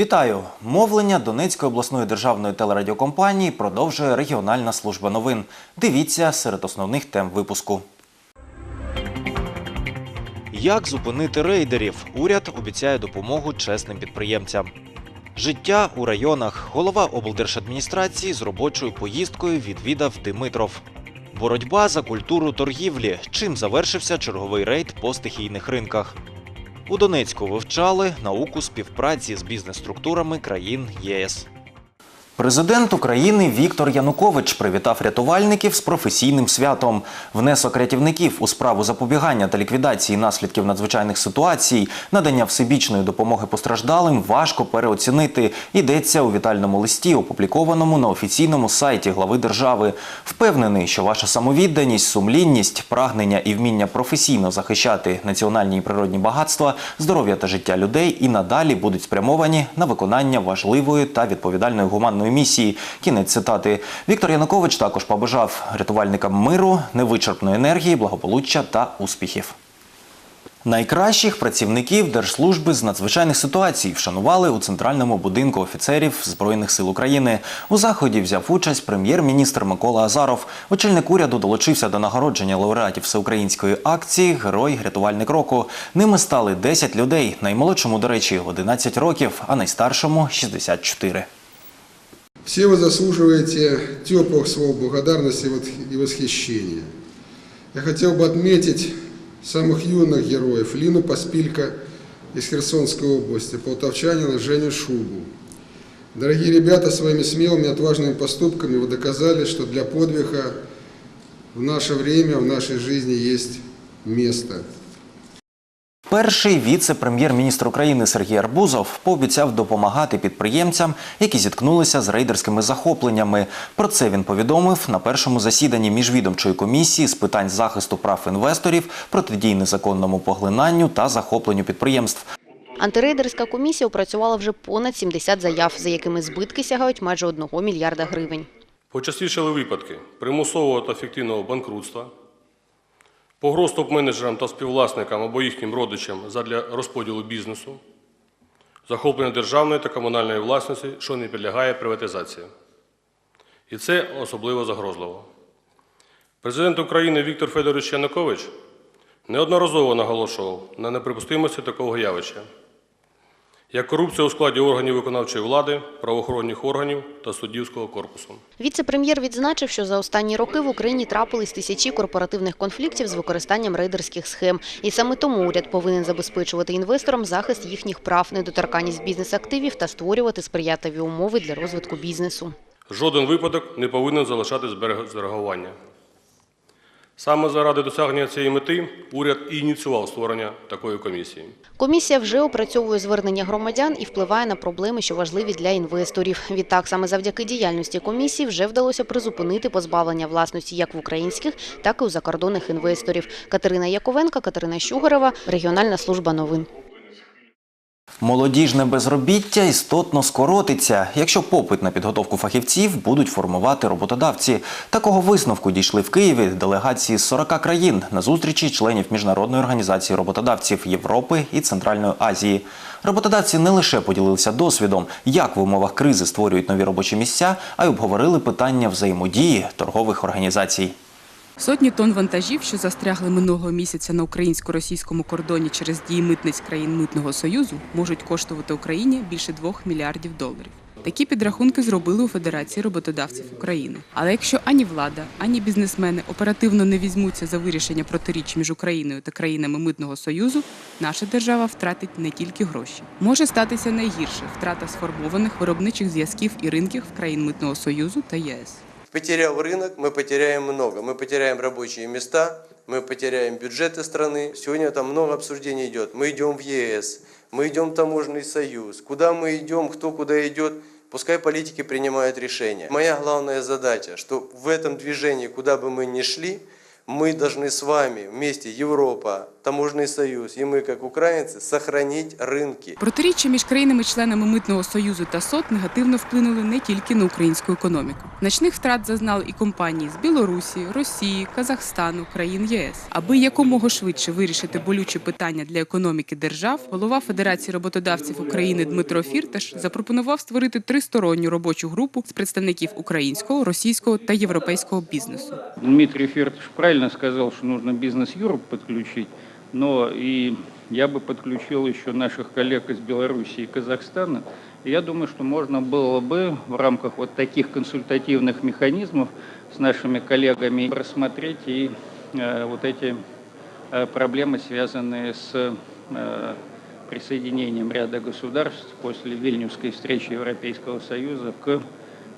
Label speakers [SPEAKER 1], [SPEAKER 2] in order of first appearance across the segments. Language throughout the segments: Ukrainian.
[SPEAKER 1] Вітаю! Мовлення Донецької обласної державної телерадіокомпанії продовжує регіональна служба новин. Дивіться серед основних тем випуску. Як зупинити рейдерів? Уряд обіцяє допомогу чесним підприємцям. Життя у районах. Голова облдержадміністрації з робочою поїздкою відвідав Димитров. Боротьба за культуру торгівлі. Чим завершився черговий рейд по стихійних ринках. У Донецьку вивчали науку співпраці з бізнес-структурами країн ЄС. Президент України Віктор Янукович привітав рятувальників з професійним святом. Внесок рятівників у справу запобігання та ліквідації наслідків надзвичайних ситуацій, надання всебічної допомоги постраждалим важко переоцінити. Йдеться у вітальному листі, опублікованому на офіційному сайті глави держави. Впевнений, що ваша самовідданість, сумлінність, прагнення і вміння професійно захищати національні і природні багатства, здоров'я та життя людей і надалі будуть спрямовані на виконання важливої та відповідальної гуманної місії. Кінець цитати. Віктор Янукович також побажав рятувальникам миру, невичерпної енергії, благополуччя та успіхів. Найкращих працівників Держслужби з надзвичайних ситуацій вшанували у центральному будинку офіцерів Збройних сил України. У заході взяв участь прем'єр-міністр Микола Азаров. Очільник уряду долучився до нагородження лауреатів всеукраїнської акції Герой рятувальник року. Ними стали 10 людей. Наймолодшому, до речі, 11 років, а найстаршому 64.
[SPEAKER 2] Все вы заслуживаете теплых слов благодарности и восхищения. Я хотел бы отметить самых юных героев Лину Поспилько из Херсонской области, полтавчанина Женю Шубу. Дорогие ребята, своими смелыми отважными поступками вы доказали, что для подвига в наше время, в нашей жизни есть место.
[SPEAKER 1] Перший віце-прем'єр-міністр України Сергій Арбузов пообіцяв допомагати підприємцям, які зіткнулися з рейдерськими захопленнями. Про це він повідомив на першому засіданні міжвідомчої комісії з питань захисту прав інвесторів, протидії незаконному поглинанню та захопленню підприємств.
[SPEAKER 3] Антирейдерська комісія опрацювала вже понад 70 заяв, за якими збитки сягають майже 1 мільярда гривень.
[SPEAKER 4] Почастішали випадки примусового та фіктивного банкрутства, погроз топ-менеджерам та співвласникам або їхнім родичам задля розподілу бізнесу, захоплення державної та комунальної власності, що не підлягає приватизації. І це особливо загрозливо. Президент України Віктор Федорович Янукович неодноразово наголошував на неприпустимості такого явища, як корупція у складі органів виконавчої влади, правоохоронних органів та суддівського корпусу.
[SPEAKER 3] Віце-прем'єр відзначив, що за останні роки в Україні трапились тисячі корпоративних конфліктів з використанням рейдерських схем. І саме тому уряд повинен забезпечувати інвесторам захист їхніх прав, недоторканність бізнес-активів та створювати сприятливі умови для розвитку бізнесу.
[SPEAKER 4] Жоден випадок не повинен залишатись без реагування. Саме заради досягнення цієї мети уряд і ініціював створення такої комісії.
[SPEAKER 3] Комісія вже опрацьовує звернення громадян і впливає на проблеми, що важливі для інвесторів. Відтак, саме завдяки діяльності комісії вже вдалося призупинити позбавлення власності як в українських, так і у закордонних інвесторів. Катерина Яковенка, Катерина Щугарева, Регіональна служба новин.
[SPEAKER 1] Молодіжне безробіття істотно скоротиться, якщо попит на підготовку фахівців будуть формувати роботодавці. Такого висновку дійшли в Києві делегації з 40 країн на зустрічі членів міжнародної організації роботодавців Європи і Центральної Азії. Роботодавці не лише поділилися досвідом, як в умовах кризи створюють нові робочі місця, а й обговорили питання взаємодії торгових організацій.
[SPEAKER 5] Сотні тонн вантажів, що застрягли минулого місяця на українсько-російському кордоні через дії митниць країн Митного Союзу, можуть коштувати Україні більше 2 мільярдів доларів. Такі підрахунки зробили у Федерації роботодавців України. Але якщо ані влада, ані бізнесмени оперативно не візьмуться за вирішення протиріч між Україною та країнами Митного Союзу, наша держава втратить не тільки гроші. Може статися найгірше втрата сформованих виробничих зв'язків і ринків країн Митного Союзу та ЄС.
[SPEAKER 6] Потеряв рынок, мы потеряем много. Мы потеряем рабочие места, мы потеряем бюджеты страны. Сегодня там много обсуждений идет. Мы идем в ЕС, мы идем в таможенный союз. Куда мы идем, кто куда идет, пускай политики принимают решения. Моя главная задача, что в этом движении, куда бы мы ни шли, мы должны с вами вместе, Европа, Таможенный союз, и мы, как украинцы, сохранить рынки.
[SPEAKER 5] Протиріччя між країнами-членами митного союзу та СОТ негативно вплинули не тільки на українську економіку. Значних втрат зазнали і компанії з Білорусі, Росії, Казахстану, країн ЄС. Аби якомога швидше вирішити болючі питання для економіки держав, голова Федерації роботодавців України Дмитро Фірташ запропонував створити тристоронню робочу групу з представників українського, російського та європейського бізнесу.
[SPEAKER 7] Дмитрий Фертыш правильно сказал, что нужно бизнес Юроп подключить, но и я бы подключил еще наших коллег из Беларуси и Казахстана. Я думаю, что можно было бы в рамках вот таких консультативных механизмов с нашими коллегами рассмотреть и э, вот эти э, проблемы, связанные с э, присоединением ряда государств после Вильнюсской встречи Европейского Союза к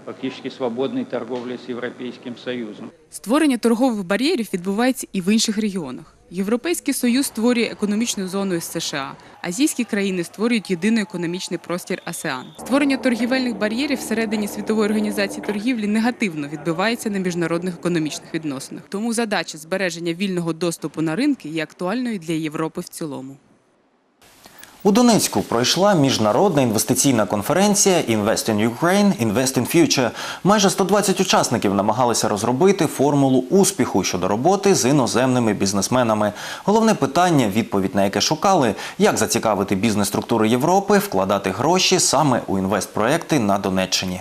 [SPEAKER 7] фактически свободной торговле с Европейским Союзом.
[SPEAKER 5] Створення торгових бар'єрів відбувається і в інших регіонах. Європейський союз створює економічну зону із США. Азійські країни створюють єдиний економічний простір АСЕАН. Створення торгівельних бар'єрів всередині світової організації торгівлі негативно відбивається на міжнародних економічних відносинах. Тому задача збереження вільного доступу на ринки є актуальною для Європи в цілому.
[SPEAKER 1] У Донецьку пройшла міжнародна інвестиційна конференція Invest in Ukraine, Invest in Future. Майже 120 учасників намагалися розробити формулу успіху щодо роботи з іноземними бізнесменами. Головне питання, відповідь на яке шукали, як зацікавити бізнес-структури Європи вкладати гроші саме у інвестпроекти на Донеччині.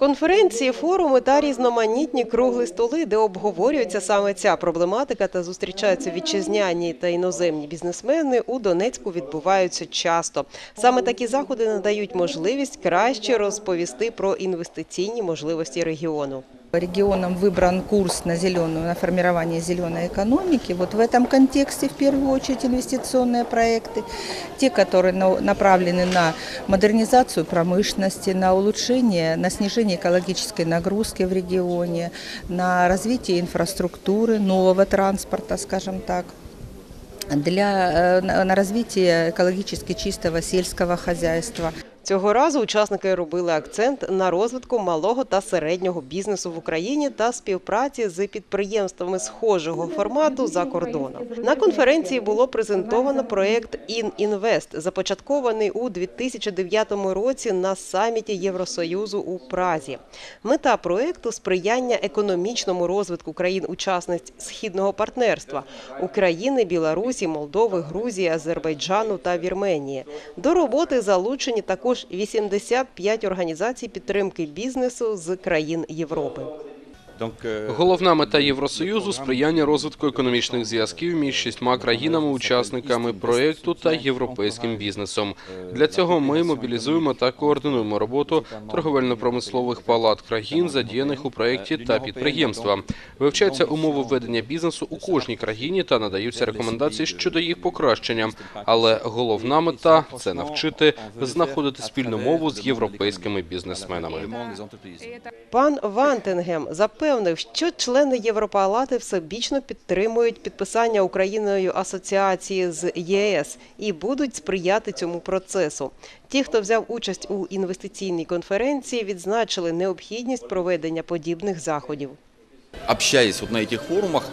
[SPEAKER 8] Конференції, форуми та різноманітні кругли столи, де обговорюється саме ця проблематика та зустрічаються вітчизняні та іноземні бізнесмени, у Донецьку відбуваються часто. Саме такі заходи надають можливість краще розповісти про інвестиційні можливості регіону.
[SPEAKER 9] Регионом выбран курс на зеленую, на формирование зеленой экономики. Вот в этом контексте в первую очередь инвестиционные проекты, те, которые на- направлены на модернизацию промышленности, на улучшение, на снижение экологической нагрузки в регионе, на развитие инфраструктуры, нового транспорта, скажем так для, э, на развитие экологически чистого сельского хозяйства.
[SPEAKER 8] Цього разу учасники робили акцент на розвитку малого та середнього бізнесу в Україні та співпраці з підприємствами схожого формату за кордоном. На конференції було презентовано проект «Інінвест», започаткований у 2009 році на саміті Євросоюзу у Празі. Мета проекту сприяння економічному розвитку країн-учасниць східного партнерства України, Білорусі, Молдови, Грузії, Азербайджану та Вірменії. До роботи залучені також 85 організацій підтримки бізнесу з країн Європи.
[SPEAKER 10] Головна мета Євросоюзу сприяння розвитку економічних зв'язків між шістьма країнами-учасниками проєкту та європейським бізнесом. Для цього ми мобілізуємо та координуємо роботу торговельно-промислових палат країн, задіяних у проєкті та підприємства. Вивчаються умови ведення бізнесу у кожній країні та надаються рекомендації щодо їх покращення. Але головна мета це навчити знаходити спільну мову з європейськими бізнесменами.
[SPEAKER 8] Пан Вантингем запевнив, що члени Європалати всебічно підтримують підписання Україною асоціації з ЄС і будуть сприяти цьому процесу. Ті, хто взяв участь у інвестиційній конференції, відзначили необхідність проведення подібних заходів.
[SPEAKER 11] общаясь вот на этих форумах,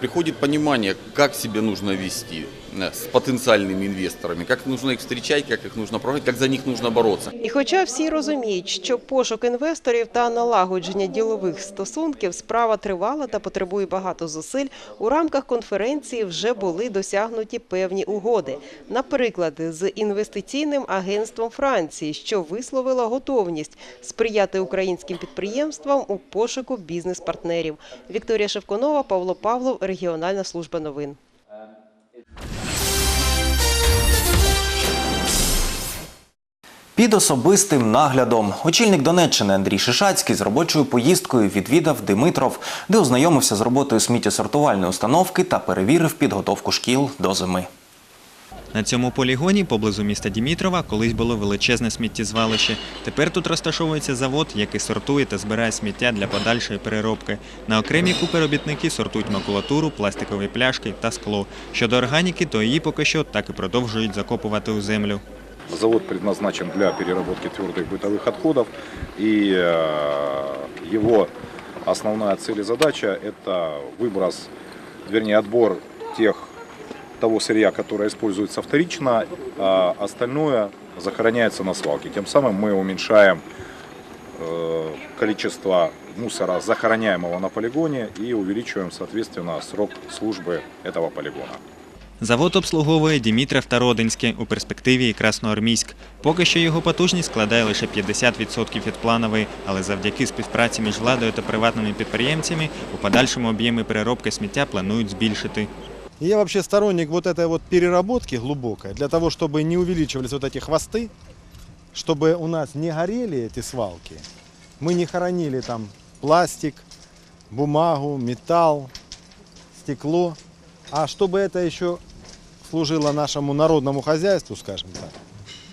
[SPEAKER 11] приходит понимание, как себя нужно вести с потенциальными инвесторами, как нужно их встречать, как их нужно проводить, как за них нужно бороться.
[SPEAKER 8] І хоча всі розуміють, що пошук інвесторів та налагодження ділових стосунків справа тривала та потребує багато зусиль, у рамках конференції вже були досягнуті певні угоди. Наприклад, з інвестиційним агентством Франції, що висловило готовність сприяти українським підприємствам у пошуку бізнес-партнерів. Вікторія Шевконова, Павло Павлов, Регіональна служба новин.
[SPEAKER 1] Під особистим наглядом очільник Донеччини Андрій Шишацький з робочою поїздкою відвідав Димитров, де ознайомився з роботою сміттєсортувальної установки та перевірив підготовку шкіл до зими.
[SPEAKER 12] На цьому полігоні поблизу міста Дімітрова колись було величезне сміттєзвалище. Тепер тут розташовується завод, який сортує та збирає сміття для подальшої переробки. На окремі купи робітники сортують макулатуру, пластикові пляшки та скло. Щодо органіки, то її поки що так і продовжують закопувати у землю.
[SPEAKER 13] Завод предназначен для переработки твердых бытовых отходов, и э, его основная цель и задача – это выброс, вернее, отбор тех, того сырья, которое используется вторично, а остальное захороняется на свалке. Тем самым мы уменьшаем э, количество мусора, захороняемого на полигоне, и увеличиваем, соответственно, срок службы этого полигона.
[SPEAKER 12] Завод обслуговує Дімітров та Родинське, у перспективі і Красноармійськ. Поки що його потужність складає лише 50% від планової, але завдяки співпраці між владою та приватними підприємцями у подальшому об'єми переробки сміття планують збільшити.
[SPEAKER 14] Я вообще сторонник вот этой вот переработки глубокой, для того, чтобы не увеличивались вот эти хвосты, чтобы у нас не горели эти свалки, мы не хоронили там пластик, бумагу, металл, стекло, а чтобы это еще служило нашему народному хозяйству, скажем так.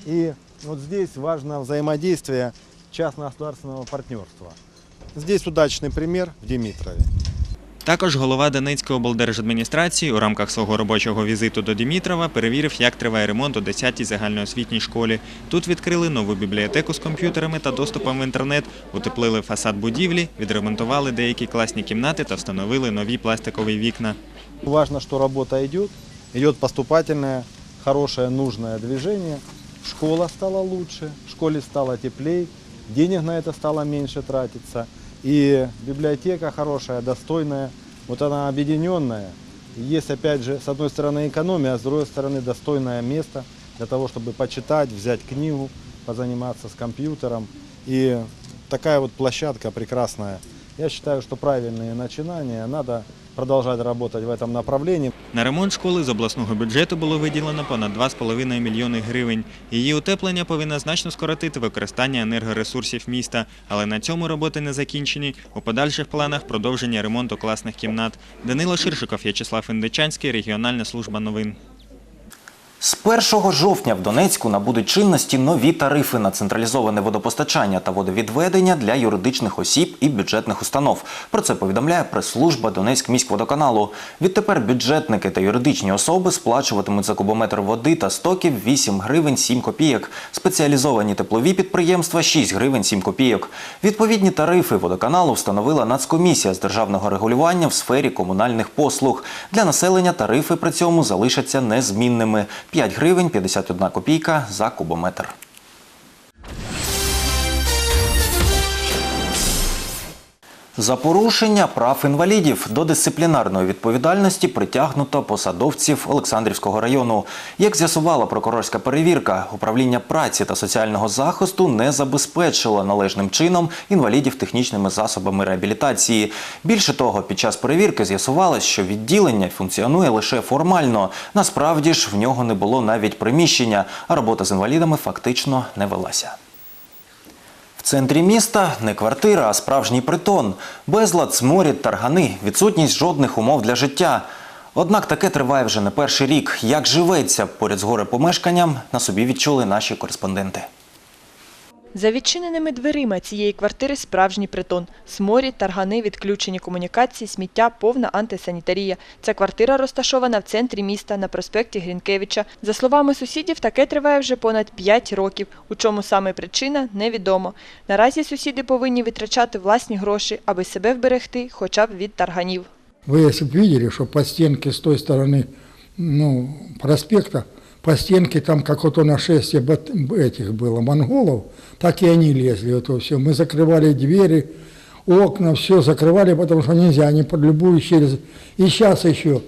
[SPEAKER 14] И вот здесь важно взаимодействие частно-государственного партнерства. Здесь удачный пример в Димитрове.
[SPEAKER 12] Також голова Донецької облдержадміністрації у рамках свого робочого візиту до Дімітрова перевірив, як триває ремонт у 10-й загальноосвітній школі. Тут відкрили нову бібліотеку з комп'ютерами та доступом в інтернет, утеплили фасад будівлі, відремонтували деякі класні кімнати та встановили нові пластикові вікна.
[SPEAKER 14] Важно, что работа идет, идет поступательное, хорошее, нужное движение. Школа стала лучше, в школе стало теплей, денег на это стало меньше тратиться. И библиотека хорошая, достойная, вот она объединенная. И Есть опять же, с одной стороны экономия, а с другой стороны достойное место для того, чтобы почитать, взять книгу, позаниматься с компьютером. И такая вот площадка прекрасная. я считаю, что правильные начинания, надо продолжать работать в этом направлении.
[SPEAKER 12] На ремонт школи з обласного бюджету було виділено понад 2,5 мільйони гривень. Її утеплення повинно значно скоротити використання енергоресурсів міста, але на цьому роботи не закінчені. У подальших планах продовження ремонту класних кімнат. Данило Ширшиков, В'ячеслав Індичанський, регіональна служба новин.
[SPEAKER 1] З 1 жовтня в Донецьку набудуть чинності нові тарифи на централізоване водопостачання та водовідведення для юридичних осіб і бюджетних установ. Про це повідомляє прес-служба Донецькміськводоканалу. Відтепер бюджетники та юридичні особи сплачуватимуть за кубометр води та стоків 8 гривень 7 копійок. Спеціалізовані теплові підприємства 6 гривень 7 копійок. Відповідні тарифи водоканалу встановила Нацкомісія з державного регулювання в сфері комунальних послуг. Для населення тарифи при цьому залишаться незмінними – 5 гривень 51 копійка за кубометр. За порушення прав інвалідів до дисциплінарної відповідальності притягнуто посадовців Олександрівського району. Як з'ясувала прокурорська перевірка, управління праці та соціального захисту не забезпечило належним чином інвалідів технічними засобами реабілітації. Більше того, під час перевірки з'ясувалось, що відділення функціонує лише формально. Насправді ж в нього не було навіть приміщення, а робота з інвалідами фактично не велася. В центрі міста не квартира, а справжній притон. Безлад, сморід, таргани, відсутність жодних умов для життя. Однак таке триває вже не перший рік. Як живеться поряд з горе помешканням, на собі відчули наші кореспонденти.
[SPEAKER 15] За відчиненими дверима цієї квартири справжній притон. Сморід, таргани, відключені комунікації, сміття, повна антисанітарія. Ця квартира розташована в центрі міста на проспекті Грінкевича. За словами сусідів, таке триває вже понад 5 років. У чому саме причина – невідомо. Наразі сусіди повинні витрачати власні гроші, аби себе вберегти хоча б від тарганів.
[SPEAKER 16] Вы если бы видели, что по стенке с той стороны ну, проспекта, по стенке там как вот нашествие бат- этих было, монголов, так и они лезли, это все. Мы закрывали двери, окна, все закрывали, потому что нельзя, они под любую через... И сейчас еще,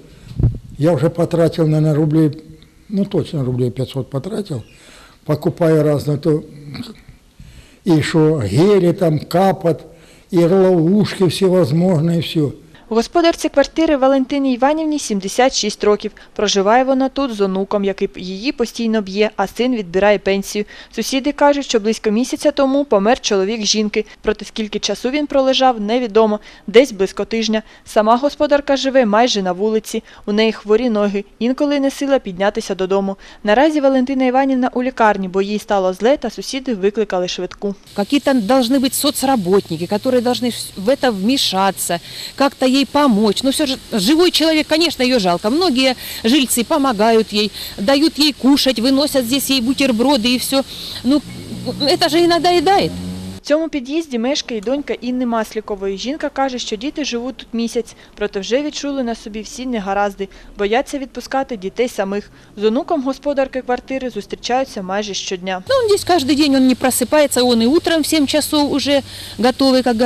[SPEAKER 16] я уже потратил, наверное, рублей, ну точно рублей 500 потратил, покупая разное, то и что гели там капот, и ловушки всевозможные, все.
[SPEAKER 15] Господарці квартири Валентині Іванівні 76 років. Проживає вона тут з онуком, який її постійно б'є, а син відбирає пенсію. Сусіди кажуть, що близько місяця тому помер чоловік жінки. Проте скільки часу він пролежав, невідомо. Десь близько тижня. Сама господарка живе майже на вулиці. У неї хворі ноги. Інколи не сила піднятися додому. Наразі Валентина Іванівна у лікарні, бо їй стало зле, та сусіди викликали швидку.
[SPEAKER 17] Какие-то должны быть соцработники, которые должны в это вмешаться, как-то ей помочь. Но все же живой человек, конечно, ее жалко. Многие жильцы помогают ей, дают ей кушать, выносят здесь ей бутерброды и все. Ну, это же и надоедает.
[SPEAKER 15] цьому під'їзді мешкає й донька Інни Маслікової. Жінка каже, що діти живуть тут місяць, проте вже відчули на собі всі негаразди, бояться відпускати дітей самих. З онуком господарки квартири зустрічаються майже щодня.
[SPEAKER 17] Ну, он здесь каждый день, он не просыпается, он и утром в 7 часов уже готовый, как